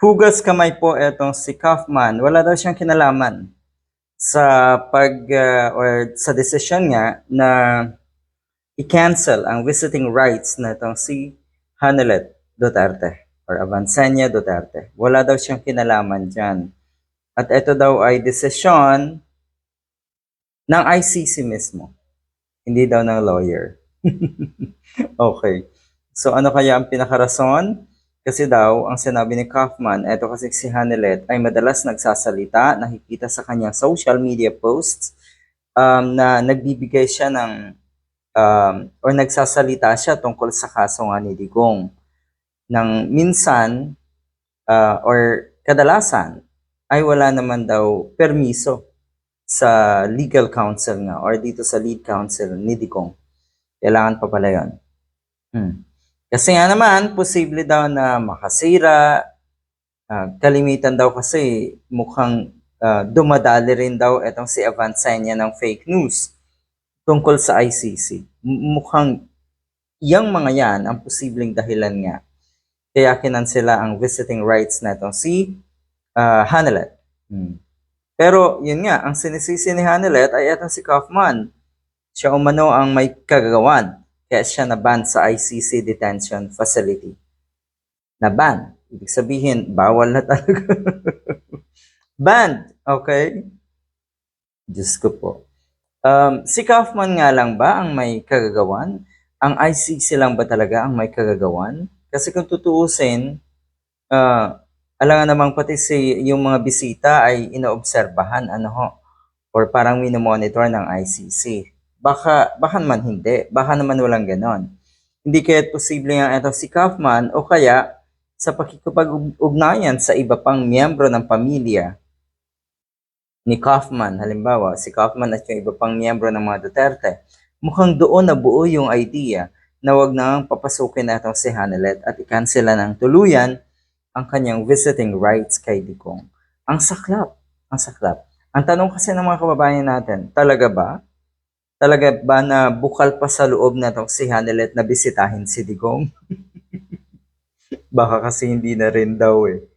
hugas kamay po etong si Kaufman. Wala daw siyang kinalaman sa pag uh, or sa desisyon nga na i-cancel ang visiting rights na itong si Hanelet Duterte or Avancenia Duterte. Wala daw siyang kinalaman dyan. At ito daw ay desisyon ng ICC mismo. Hindi daw ng lawyer. okay. So ano kaya ang pinakarason? Kasi daw, ang sinabi ni Kaufman, eto kasi si Hanelet ay madalas nagsasalita, nakikita sa kanyang social media posts um, na nagbibigay siya ng um, or nagsasalita siya tungkol sa kaso nga ni Digong. Nang minsan uh, or kadalasan ay wala naman daw permiso sa legal counsel nga or dito sa lead counsel ni Digong. Kailangan pa pala yun. Hmm. Kasi nga naman, posible daw na makasira. Ah, kalimitan daw kasi mukhang ah, dumadali rin daw itong si Avancenia ng fake news tungkol sa ICC. Mukhang yang mga yan ang posibleng dahilan nga. Kaya kinansela ang visiting rights na itong si ah, Hanelet. Hmm. Pero yun nga, ang sinisisi ni Hanelet ay itong si Kaufman. Siya umano ang may kagagawan kaya siya na-ban sa ICC detention facility. Na-ban. Ibig sabihin, bawal na talaga. Banned. Okay? Diyos ko po. Um, si Kaufman nga lang ba ang may kagagawan? Ang ICC lang ba talaga ang may kagagawan? Kasi kung tutuusin, uh, alangan namang pati si yung mga bisita ay inoobserbahan, ano ho, or parang minomonitor ng ICC. Baka, baka naman hindi. Baka naman walang ganon. Hindi kaya posible nga ito si Kaufman o kaya sa pakikipag-ugnayan sa iba pang miyembro ng pamilya ni Kaufman, halimbawa, si Kaufman at yung iba pang miyembro ng mga Duterte, mukhang doon na buo yung idea na wag nang papasukin na itong si Hanelet at ikansela ng tuluyan ang kanyang visiting rights kay Dikong. Ang saklap, ang saklap. Ang tanong kasi ng mga kababayan natin, talaga ba? Talaga ba na bukal pa sa loob na itong si Hanelet na bisitahin si Digong? Baka kasi hindi na rin daw eh.